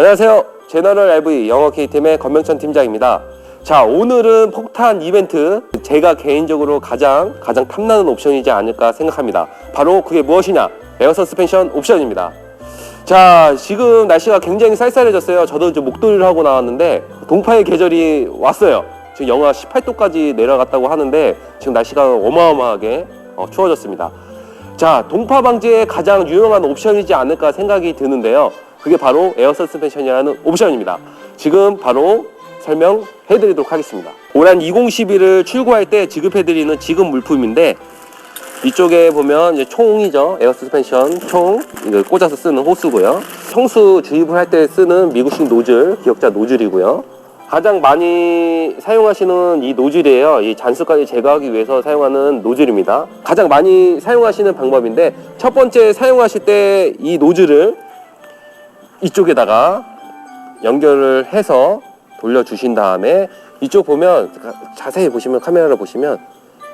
안녕하세요. 제너럴 LV 영어 K팀의 권명천 팀장입니다. 자, 오늘은 폭탄 이벤트. 제가 개인적으로 가장, 가장 탐나는 옵션이지 않을까 생각합니다. 바로 그게 무엇이냐? 에어 서스펜션 옵션입니다. 자, 지금 날씨가 굉장히 쌀쌀해졌어요. 저도 이제 목도리를 하고 나왔는데, 동파의 계절이 왔어요. 지금 영하 18도까지 내려갔다고 하는데, 지금 날씨가 어마어마하게 어, 추워졌습니다. 자, 동파 방지에 가장 유용한 옵션이지 않을까 생각이 드는데요. 그게 바로 에어 서스펜션이라는 옵션입니다. 지금 바로 설명해 드리도록 하겠습니다. 올한 2012를 출고할 때 지급해 드리는 지급 물품인데 이쪽에 보면 총이죠. 에어 서스펜션 총 꽂아서 쓰는 호스고요. 청수 주입을 할 때 쓰는 미국식 노즐, 기역자 노즐이고요. 가장 많이 사용하시는 이 노즐이에요. 이 잔수까지 제거하기 위해서 사용하는 노즐입니다. 가장 많이 사용하시는 방법인데 첫 번째 사용하실 때 이 노즐을 이쪽에다가 연결을 해서 돌려주신 다음에 이쪽 보면 자세히 보시면 카메라를 보시면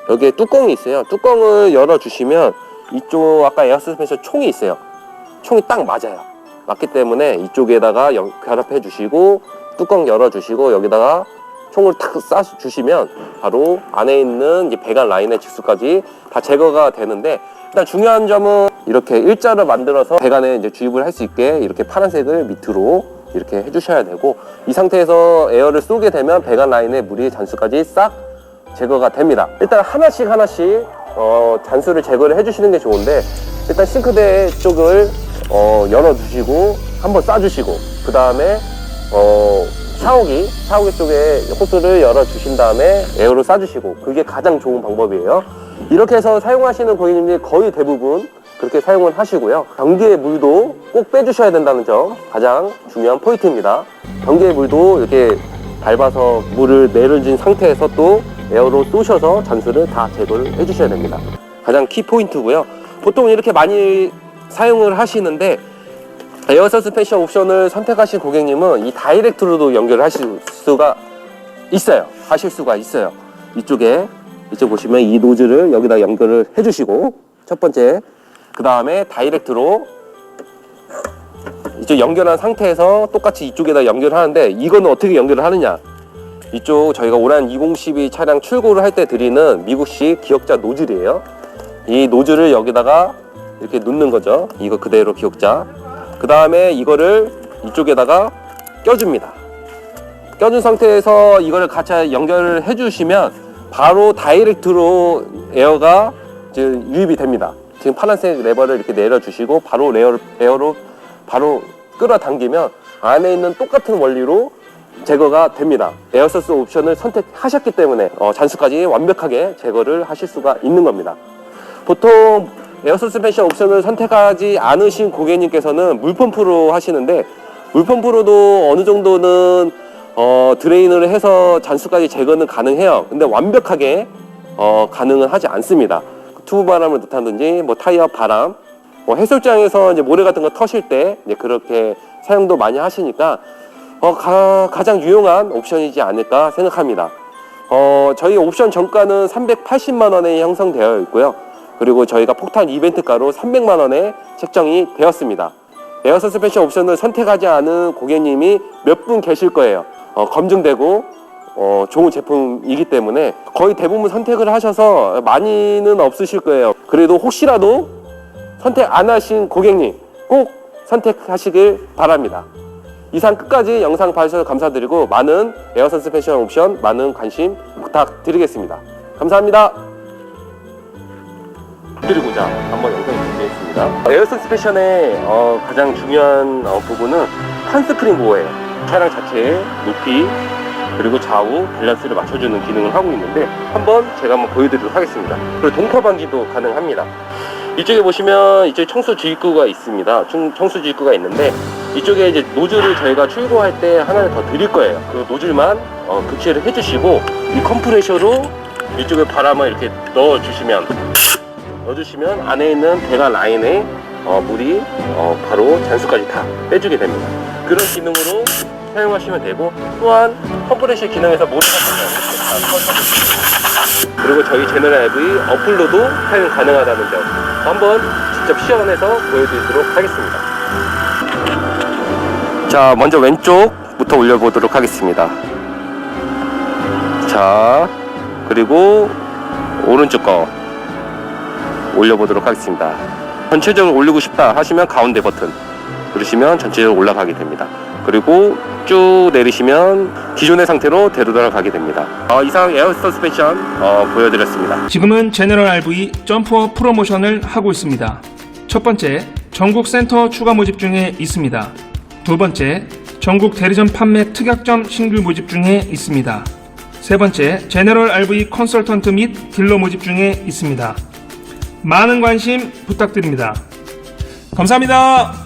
여기에 뚜껑이 있어요. 뚜껑을 열어주시면 이쪽 아까 에어 서스펜션 총이 있어요. 총이 딱 맞아요. 맞기 때문에 이쪽에다가 연- 결합해 주시고 뚜껑 열어 주시고 여기다가 총을 탁 쏴 주시면 바로 안에 있는 배관 라인의 직수까지 다 제거가 되는데 일단 중요한 점은 이렇게 일자로 만들어서 배관에 이제 주입을 할 수 있게 이렇게 파란색을 밑으로 이렇게 해주셔야 되고 이 상태에서 에어를 쏘게 되면 배관 라인의 물이 잔수까지 싹 제거가 됩니다. 일단 하나씩 하나씩 어, 잔수를 제거를 해주시는 게 좋은데 일단 싱크대 쪽을 어, 열어주시고 한번 쏴주시고 그 다음에 어, 샤워기 샤워기 쪽에 호스를 열어주신 다음에 에어로 쏴주시고 그게 가장 좋은 방법이에요. 이렇게 해서 사용하시는 고객님들이 거의 대부분 그렇게 사용을 하시고요. 변기의 물도 꼭 빼주셔야 된다는 점 가장 중요한 포인트입니다. 변기의 물도 이렇게 밟아서 물을 내려진 상태에서 또 에어로 쏘셔서 잔수를 다 제거를 해주셔야 됩니다. 가장 키 포인트고요. 보통 이렇게 많이 사용을 하시는데 에어 서스펜션 옵션을 선택하신 고객님은 이 다이렉트로도 연결을 하실 수가 있어요. 하실 수가 있어요. 이쪽에 이쪽 보시면 이 노즐을 여기다 연결을 해주시고 첫 번째 그 다음에 다이렉트로 이쪽 연결한 상태에서 똑같이 이쪽에다 연결하는데 이거는 어떻게 연결을 하느냐? 이쪽 저희가 올한 2012 차량 출고를 할 때 드리는 미국식 기역자 노즐이에요. 이 노즐을 여기다가 이렇게 놓는 거죠. 이거 그대로 기역자. 그 다음에 이거를 이쪽에다가 껴줍니다. 껴준 상태에서 이거를 같이 연결을 해주시면 바로 다이렉트로 에어가 지금 유입이 됩니다. 지금 파란색 레버를 이렇게 내려주시고 바로 레어, 에어로 바로 끌어당기면 안에 있는 똑같은 원리로 제거가 됩니다. 에어서스 옵션을 선택하셨기 때문에 어, 잔수까지 완벽하게 제거를 하실 수가 있는 겁니다. 보통 에어 서스펜션 옵션을 선택하지 않으신 고객님께서는 물펌프로 하시는데 물펌프로도 어느 정도는 어, 드레인을 해서 잔수까지 제거는 가능해요. 근데 완벽하게 어, 가능은 하지 않습니다. 튜브 바람을 넣다든지 뭐 타이어 바람, 뭐 해수장에서 이제 모래 같은 거 터실 때 이제 그렇게 사용도 많이 하시니까 어, 가, 가장 유용한 옵션이지 않을까 생각합니다. 어, 저희 옵션 정가는 380만 원에 형성되어 있고요. 그리고 저희가 폭탄 이벤트가로 300만 원에 책정이 되었습니다. 에어 서스펜션 옵션을 선택하지 않은 고객님이 몇 분 계실 거예요. 어, 검증되고 어, 좋은 제품이기 때문에 거의 대부분 선택을 하셔서 많이는 없으실 거예요. 그래도 혹시라도 선택 안 하신 고객님 꼭 선택하시길 바랍니다. 이상 끝까지 영상 봐주셔서 감사드리고 많은 에어 서스펜션 옵션 많은 관심 부탁드리겠습니다. 감사합니다. 드리고자 한번 영상을 준비했습니다. 에어 서스펜션의 어, 가장 중요한 어, 부분은 한스프링 보호예요. 차량 자체의 높이 그리고 좌우 밸런스를 맞춰주는 기능을 하고 있는데 한번 제가 한번 보여드리도록 하겠습니다. 그리고 동파 방지도 가능합니다. 이쪽에 보시면 이쪽에 청수 주입구가 있습니다. 청- 청수 주입구가 있는데 이쪽에 이제 노즐을 저희가 출고할 때 하나를 더 드릴 거예요. 그 노즐만 어, 교체를 해주시고 이 컴프레셔로 이쪽에 바람을 이렇게 넣어주시면 넣어주시면 안에 있는 배관 라인에 어, 물이 어, 바로 잔수까지 다 빼주게 됩니다. 그런 기능으로 사용하시면 되고 또한 컴프레셔 기능에서 다 꺼서 그리고 저희 제너럴 앱의 어플로도 사용 가능하다는 점 한번 직접 시연해서 보여드리도록 하겠습니다. 자, 먼저 왼쪽부터 올려보도록 하겠습니다. 자, 그리고 오른쪽 거 올려보도록 하겠습니다. 전체적으로 올리고 싶다 하시면 가운데 버튼 누르시면 전체적으로 올라가게 됩니다. 그리고 쭉 내리시면 기존의 상태로 되돌아 가게 됩니다. 어, 이상 에어 서스펜션 어, 보여드렸습니다. 지금은 제너럴 RV 점프어 프로모션을 하고 있습니다. 첫 번째, 전국 센터 추가 모집 중에 있습니다. 두 번째, 전국 대리점 판매 특약점 신규 모집 중에 있습니다. 세 번째, 제너럴 RV 컨설턴트 및 딜러 모집 중에 있습니다. 많은 관심 부탁드립니다. 감사합니다.